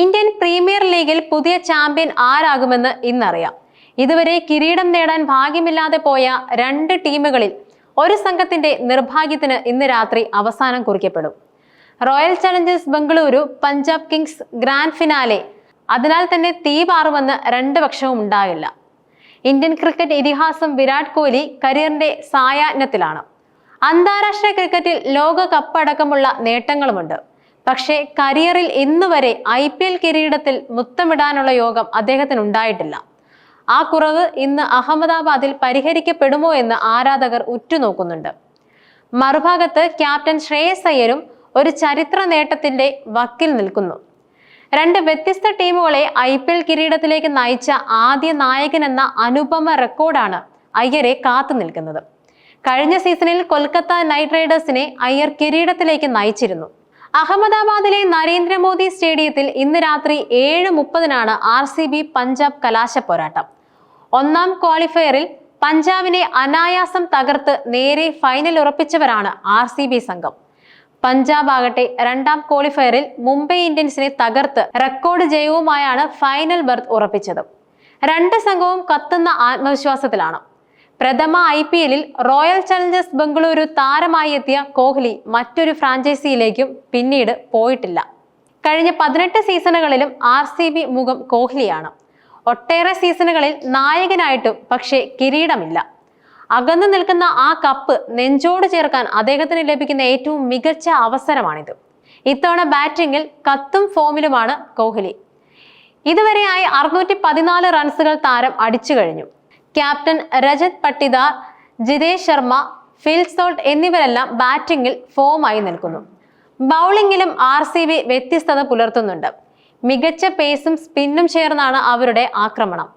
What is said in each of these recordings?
Indian premier ലീഗിൽ പുതിയ champion ആരാകുമെന്ന് ഇന്നറിയാം. ഇതുവരെ കിരീടം നേടാൻ ഭാഗ്യമില്ലാതെ പോയ രണ്ട് ടീമുകളിൽ ഒരു സംഘത്തിന്റെ നിർഭാഗ്യത്തിന് ഇന്ന് രാത്രി അവസാനം കുറിക്കപ്പെടും. Royal challengers Bengaluru Punjab kings grand finale അതിനാൽ തന്നെ തീ പാറുമെന്ന് രണ്ട് പക്ഷവും ഉണ്ടാകില്ല. ഇന്ത്യൻ ക്രിക്കറ്റ് ഇതിഹാസം വിരാട് കോഹ്ലി കരിയറിന്റെ സായാഹ്നത്തിലാണ്. അന്താരാഷ്ട്ര ക്രിക്കറ്റിൽ ലോകകപ്പ് അടക്കമുള്ള നേട്ടങ്ങളുമുണ്ട്. പക്ഷേ കരിയറിൽ ഇന്ന് വരെ ഐ പി എൽ കിരീടത്തിൽ മുത്തമിടാനുള്ള യോഗം അദ്ദേഹത്തിന് ഉണ്ടായിട്ടില്ല. ആ കുറവ് ഇന്ന് അഹമ്മദാബാദിൽ പരിഹരിക്കപ്പെടുമോ എന്ന് ആരാധകർ ഉറ്റുനോക്കുന്നുണ്ട്. മറുഭാഗത്ത് ക്യാപ്റ്റൻ ശ്രേയസ് അയ്യരും ഒരു ചരിത്ര നേട്ടത്തിന്റെ വക്കിൽ നിൽക്കുന്നു. രണ്ട് വ്യത്യസ്ത ടീമുകളെ ഐ പി എൽ കിരീടത്തിലേക്ക് നയിച്ച ആദ്യ നായകൻ എന്ന അനുപമ റെക്കോർഡാണ് അയ്യരെ കാത്തു നിൽക്കുന്നത്. കഴിഞ്ഞ സീസണിൽ കൊൽക്കത്ത നൈറ്റ് റൈഡേഴ്സിനെ അയ്യർ കിരീടത്തിലേക്ക് നയിച്ചിരുന്നു. അഹമ്മദാബാദിലെ നരേന്ദ്രമോദി സ്റ്റേഡിയത്തിൽ ഇന്ന് രാത്രി ഏഴ് മുപ്പതിനാണ് ആർ സി ബി പഞ്ചാബ് കലാശ പോരാട്ടം. ഒന്നാം ക്വാളിഫയറിൽ പഞ്ചാബിനെ അനായാസം തകർത്ത് നേരെ ഫൈനൽ ഉറപ്പിച്ചവരാണ് ആർ സി ബി സംഘം. പഞ്ചാബ് ആകട്ടെ രണ്ടാം ക്വാളിഫയറിൽ മുംബൈ ഇന്ത്യൻസിനെ തകർത്ത് റെക്കോർഡ് ജയവുമായാണ് ഫൈനൽ ബർത്ത് ഉറപ്പിച്ചത്. രണ്ട് സംഘവും കത്തുന്ന ആത്മവിശ്വാസത്തിലാണ്. പ്രഥമ ഐ പി എല്ലിൽ റോയൽ ചലഞ്ചേഴ്സ് ബംഗളൂരു താരമായി എത്തിയ കോഹ്ലി മറ്റൊരു ഫ്രാഞ്ചൈസിയിലേക്കും പിന്നീട് പോയിട്ടില്ല. കഴിഞ്ഞ പതിനെട്ട് സീസണുകളിലും ആർ സി ബി മുഖം കോഹ്ലിയാണ്. ഒട്ടേറെ സീസണുകളിൽ നായകനായിട്ടും പക്ഷേ കിരീടമില്ല. അകന്നു നിൽക്കുന്ന ആ കപ്പ് നെഞ്ചോട് ചേർക്കാൻ അദ്ദേഹത്തിന് ലഭിക്കുന്ന ഏറ്റവും മികച്ച അവസരമാണിത്. ഇത്തവണ ബാറ്റിംഗിൽ കത്തും ഫോമിലുമാണ് കോഹ്ലി. ഇതുവരെയായി അറുന്നൂറ്റി പതിനാല് റൺസുകൾ താരം അടിച്ചു കഴിഞ്ഞു. Captain Rajat Patidar Jitesh Sharma Phil Salt എന്നിവരെല്ലാം ബാറ്റിംഗിൽ ഫോമായി നിൽക്കുന്നു. ബൗളിംഗിലും ആർ സി ബി വ്യത്യസ്തത പുലർത്തുന്നുണ്ട്. മികച്ച പേസും സ്പിന്നും ചേർന്നാണ് അവരുടെ ആക്രമണം.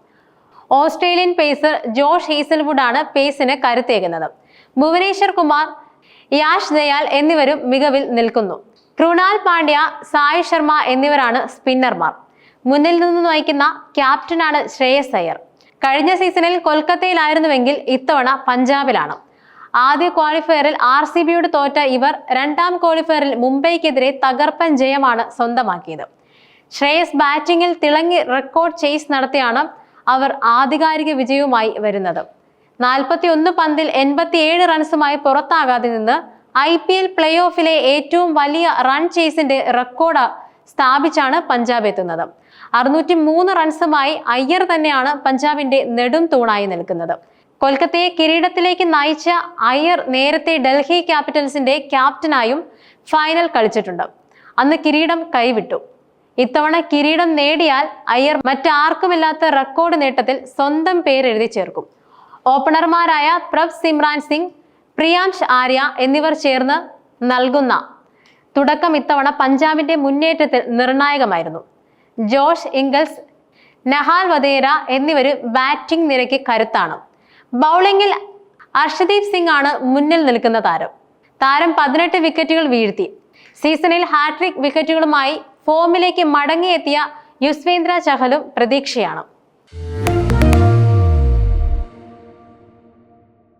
ഓസ്ട്രേലിയൻ പേസർ ജോഷ് ഹീസൽവുഡ് ആണ് പേസിന് കരുത്തേകുന്നത്. ഭുവനേശ്വർ കുമാർ യാഷ് ദയാൽ എന്നിവരും മികവിൽ നിൽക്കുന്നു. കൃണാൽ പാണ്ഡ്യ സായ് ശർമ്മ എന്നിവരാണ് സ്പിന്നർമാർ മുന്നിൽ നിന്ന് നയിക്കുന്ന ക്യാപ്റ്റനാണ് ശ്രേയസ് അയ്യർ. കഴിഞ്ഞ സീസണിൽ കൊൽക്കത്തയിലായിരുന്നുവെങ്കിൽ ഇത്തവണ പഞ്ചാബിലാണ്. ആദ്യ ക്വാളിഫയറിൽ ആർ സി ബിയോട് തോറ്റ ഇവർ രണ്ടാം ക്വാളിഫയറിൽ മുംബൈക്കെതിരെ തകർപ്പൻ ജയമാണ് സ്വന്തമാക്കിയത്. ശ്രേയസ് ബാറ്റിംഗിൽ തിളങ്ങി റെക്കോർഡ് ചേസ് നടത്തിയാണ് അവർ ആധികാരിക വിജയവുമായി വരുന്നത്. നാൽപ്പത്തി ഒന്ന് പന്തിൽ എൺപത്തിയേഴ് റൺസുമായി പുറത്താകാതെ നിന്ന് ഐ പി എൽ പ്ലേ ഓഫിലെ ഏറ്റവും വലിയ റൺ ചേസിന്റെ റെക്കോർഡ് സ്ഥാപിച്ചാണ് പഞ്ചാബ് എത്തുന്നത്. അറുന്നൂറ്റി മൂന്ന് റൺസുമായി അയ്യർ തന്നെയാണ് പഞ്ചാബിന്റെ നെടും തൂണായി നിൽക്കുന്നത്. കൊൽക്കത്തയെ കിരീടത്തിലേക്ക് നയിച്ച അയ്യർ നേരത്തെ ഡൽഹി ക്യാപിറ്റൽസിന്റെ ക്യാപ്റ്റനായും ഫൈനൽ കളിച്ചിട്ടുണ്ട്. അന്ന് കിരീടം കൈവിട്ടു. ഇത്തവണ കിരീടം നേടിയാൽ അയ്യർ മറ്റാർക്കുമില്ലാത്ത റെക്കോർഡ് നേട്ടത്തിൽ സ്വന്തം പേരെഴുതി ചേർക്കും. ഓപ്പണർമാരായ പ്രഭ് സിമ്രാൻ സിംഗ് പ്രിയാംഷ് ആര്യ എന്നിവർ ചേർന്ന് നൽകുന്ന തുടക്കം ഇത്തവണ പഞ്ചാബിന്റെ മുന്നേറ്റത്തിൽ നിർണായകമായിരുന്നു. ജോഷ് ഇംഗൽസ് നഹാൽ വധേര എന്നിവരും ബാറ്റിംഗ് നിരയ്ക്ക് കരുത്താണ്. ബൗളിംഗിൽ അർഷദീപ് സിംഗ് ആണ് മുന്നിൽ നിൽക്കുന്ന താരം. താരം പതിനെട്ട് വിക്കറ്റുകൾ വീഴ്ത്തി. സീസണിൽ ഹാട്രിക് വിക്കറ്റുകളുമായി ഫോമിലേക്ക് മടങ്ങിയെത്തിയ യുസ്വേന്ദ്ര ചഹലും പ്രതീക്ഷയാണ്.